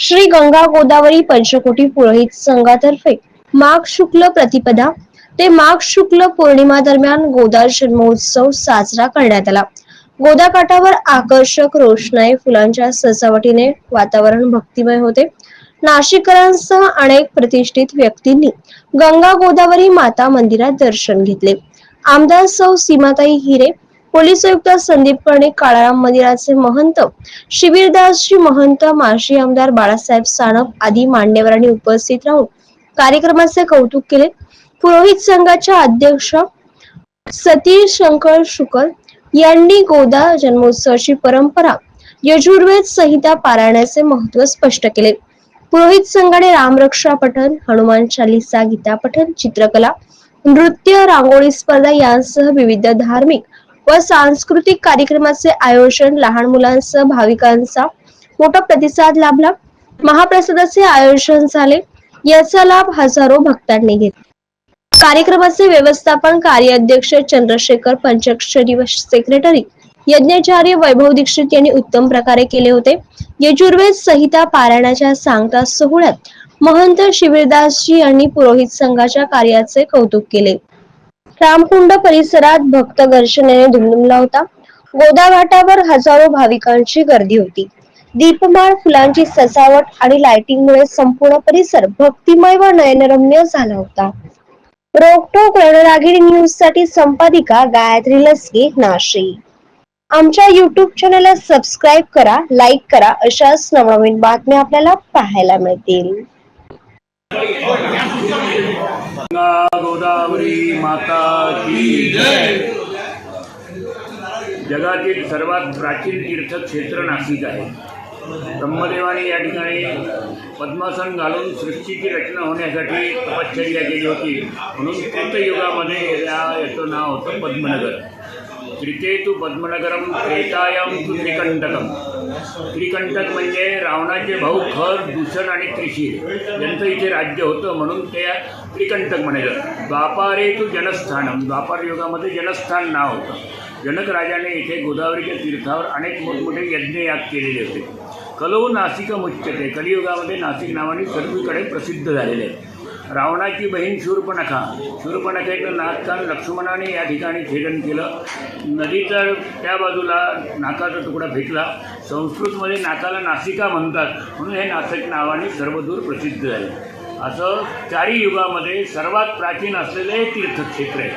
श्री गंगा गोदावरी पंचकोटी पुरोहित संघातर्फे माघ शुक्ल प्रतिपदा ते माघ शुक्ल पौर्णिमा दरम्यान गोदार जन्मोत्सव साजरा करण्यात आला. गोदाकाठावर आकर्षक रोषणाई फुलांच्या सजावटीने वातावरण भक्तिमय होते. नाशिककरांसह अनेक प्रतिष्ठित व्यक्तींनी गंगा गोदावरी माता मंदिरात दर्शन घेतले. आमदार सौ सीमाताई हिरे पोलीस आयुक्त संदीप कर्णिक काळाराम मंदिराचे महंत शिबिरदासजी महंत माजी आमदार बाळासाहेब साणप आदी मान्यवरांनी उपस्थित राहून कार्यक्रमाचे कौतुक केले. पुरोहित संघाच्या अध्यक्ष सतीश शंकर शुकर यांनी गोदा जन्मोत्सवाची परंपरा यजुर्वेद संहिता पारायणाचे महत्त्व स्पष्ट केले. पुरोहित संघाने रामरक्षा पठन हनुमान चालिसा गीता पठन चित्रकला नृत्य रांगोळी स्पर्धा यांसह विविध धार्मिक व सांस्कृतिक कार्यक्रमाचे आयोजन लहान मुलांसह भाविकांचा मोठा प्रतिसाद लाभला. महाप्रसादाचे आयोजन झाले. याचा लाभ हजारो भक्तांनी घेतला. कार्यक्रमाचे व्यवस्थापन कार्याध्यक्ष चंद्रशेखर पंचक्षरी व सेक्रेटरी यज्ञाचार्य वैभव दीक्षित यांनी उत्तम प्रकारे केले होते. यजुर्वेद संहिता पारायणाच्या सांगता सोहळ्यात महंत शिबिरदासजी यांनी पुरोहित संघाच्या कार्याचे कौतुक केले. रामकुंड परिसरात भक्त गर्जनेने धुमधुमला होता. गोदाघाटावर हजारो भाविकांची गर्दी होती. दीपमाळ फुलांची सजावट आणि लाइटिंगमुळे संपूर्ण परिसर भक्तिमय व नयनरम्य झाला होता. रोकटोक रणरागिणी न्यूजसाठी संपादिका गायत्री लसके नाशिक. आमच्या युट्यूब चॅनलला सबस्क्राईब करा लाईक करा अशाच नवनवीन बातम्या आपल्याला पाहायला मिळतील. गोदावरी माता की जय. जगातील सर्वात प्राचीन तीर्थक्षेत्र नाशिक आहे. ब्रह्मदेवाने या ठिकाणी पद्मासन घालून सृष्टीची रचना होण्यासाठी तपश्चर्या केली होती. म्हणून कृतयुगामध्ये या याचं नाव होतं पद्मनगर. त्रिते तू पद्मनगरम त्रेतायम तू त्रिकंटकम. त्रिकंटक म्हणजे रावणाचे भाऊ खर दूषण आणि त्रिशीर यांचं इथे राज्य होतं म्हणून ते त्रिकंटक म्हणायचं. द्वापारे तू जनस्थानम. द्वापार युगामध्ये जनस्थान नाव होतं. जनक राजाने इथे गोदावरीच्या तीर्थावर अनेक मोठमोठे यज्ञयाग केलेले होते. कलो नासिक मुच्यते कलियुगामध्ये नाशिक नावाने सर्वीकडे प्रसिद्ध झालेले आहे रावणाची बहीण शूर्पणखा. शूर्पणखेचं नागकान लक्ष्मणाने या ठिकाणी छेदन केलं. नदीचा त्या बाजूला नाकाचा तुकडा फेकला. संस्कृतमध्ये नाकाला नासिका म्हणतात. म्हणून हे नासिक नावाने सर्वदूर प्रसिद्ध झाले असं चारी युगामध्ये सर्वात प्राचीन असलेलं हे तीर्थक्षेत्र आहे.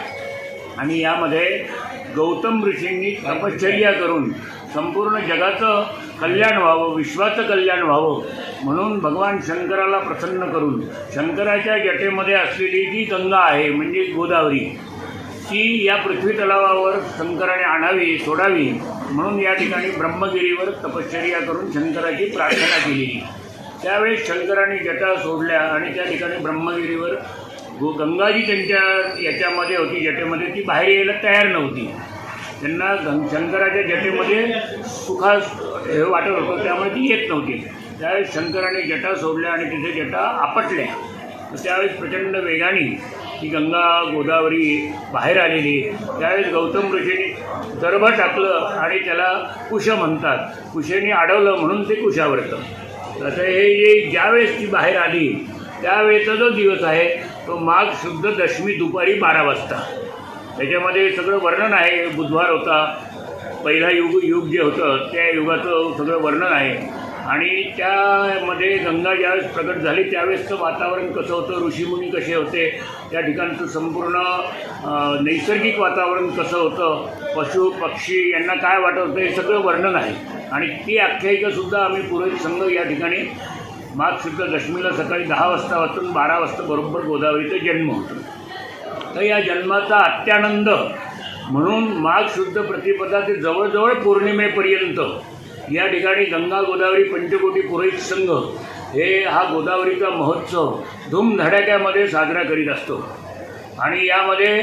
आणि यामध्ये गौतम ऋषींनी तपश्चर्या करून संपूर्ण जगाचं कल्याण व्हावं विश्वाचं कल्याण व्हावं म्हणून भगवान शंकराला प्रसन्न करून शंकराच्या जटेमध्ये असलेली जी गंगा आहे म्हणजे गोदावरी ती या पृथ्वी तलावावर शंकराने आणावी सोडावी म्हणून या ठिकाणी ब्रह्मगिरीवर तपश्चर्या करून शंकराची प्रार्थना केली त्यावेळेस शंकराने जटा सोडल्या आणि त्या ठिकाणी ब्रह्मगिरीवर गो गंगाजी त्यांच्या याच्यामध्ये होती जटेमध्ये ती बाहेर यायला तयार नव्हती. त्यांना शंकराच्या जटेमध्ये सुखा हे वाटत होतं त्यामुळे ती येत नव्हती. त्यावेळेस शंकराने जटा सोडल्या आणि तिथे जटा आपटल्या. त्यावेळेस प्रचंड वेगाने ही गंगा गोदावरी बाहेर आलेली. त्यावेळेस गौतम ऋषीने दर्भ टाकलं आणि त्याला कुश म्हणतात. कुशेने अडवलं म्हणून ते कुशावरतं तसं हे जे ज्यावेळेस ती बाहेर आली त्यावेळेचा जो दिवस आहे तो माघ शुद्ध दशमी दुपारी बारा वाजता. त्याच्यामध्ये सगळं वर्णन आहे. बुधवार होता. पहिला युग युग जे होतं त्या युगाचं सगळं वर्णन आहे. आणि त्यामध्ये गंगा ज्यावेळेस प्रकट झाली त्यावेळेसचं वातावरण कसं होतं ऋषीमुनी कसे होते त्या ठिकाणचं संपूर्ण नैसर्गिक वातावरण कसं होतं पशु पक्षी यांना काय वाटत होतं हे सगळं वर्णन आहे. आणि ती आख्यायिकासुद्धा आम्ही पुरोहित संघ या ठिकाणी माघ शुद्ध दशमीला सकाळी दहा वाजता वाचून बारा वाजता बरोबर गोदावरीचा जन्म होतो. तर या जन्माचा अत्यानंद म्हणून माघ शुद्ध प्रतिपदा ते जवळजवळ पौर्णिमेपर्यंत या ठिकाणी गंगा गोदावरी पंचकोटी पुरोहित संघ हे हा गोदावरीचा महोत्सव धूमधडाक्यामध्ये साजरा करीत असतो. आणि यामध्ये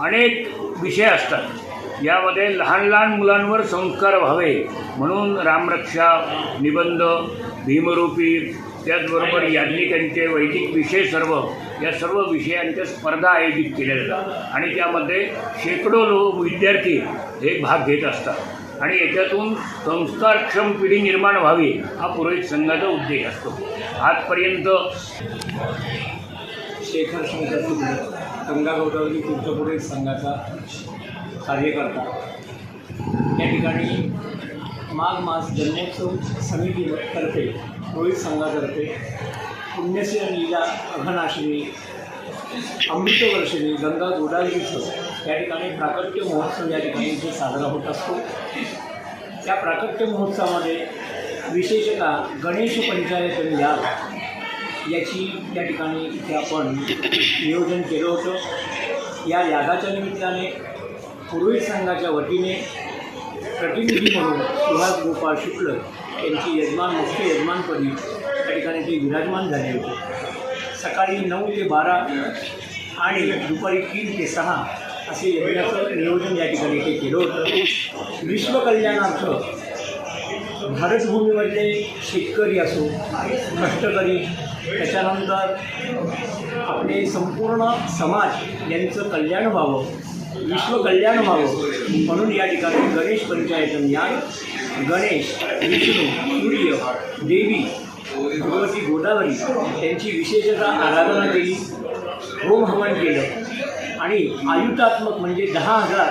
अनेक विषय असतात. यामध्ये लहान लहान मुलांवर संस्कार व्हावे म्हणून रामरक्षा निबंध भीमरूपी त्याचबरोबर याज्ञिकांचे वैदिक विषय सर्व या सर्व विषयांच्या स्पर्धा आयोजित केल्या जातात. आणि त्यामध्ये शेकडो लोक विद्यार्थी हे भाग घेत असतात. आणि याच्यातून संस्कारक्षम पिढी निर्माण व्हावी हा पुरोहित संघाचा उद्देश असतो. आजपर्यंत शेखर शंकर सुद्रे गंगा गोदावरी पुरोहित संघाचा कार्यकर्ता. या ठिकाणी माघ मास जन्मोत्सव समितीतर्फे रोहित संघातर्फे पुण्यश्री लीला अघनाशिनी अमृतवर्षिणी गंगा गोदावरीचं या ठिकाणी प्राकट्य महोत्सव या ठिकाणी इथे साजरा होत असतो. त्या प्राकट्य महोत्सवामध्ये विशेषतः गणेश पंचायत याग याची त्या ठिकाणी इथे आपण नियोजन केलं होतं. या यागाच्या निमित्ताने पुरोहित संघाच्या वतीने प्रतिनिधी म्हणून सुहास गोपाळ शुक्ल यांची यजमान मुख्य यजमानपदी त्या ठिकाणी ते विराजमान झाले होते. सकाळी नऊ ते बारा आणि दुपारी तीन ते सहा असे यज्ञाचं नियोजन या ठिकाणी ते केलं होतं. विश्वकल्याणार्थ भारतभूमीमधले शेतकरी असो कष्टकरी त्याच्यानंतर आपले संपूर्ण समाज यांचं कल्याण व्हावं विश्वकल्याण व्हावं म्हणून या ठिकाणी गणेश पंचायतन या गणेश विष्णू सूर्य देवी भगवती गोदावरी यांची विशेषतः आराधना केली. होम हवन केलं. आणि आयुतात्मक म्हणजे दहा हजार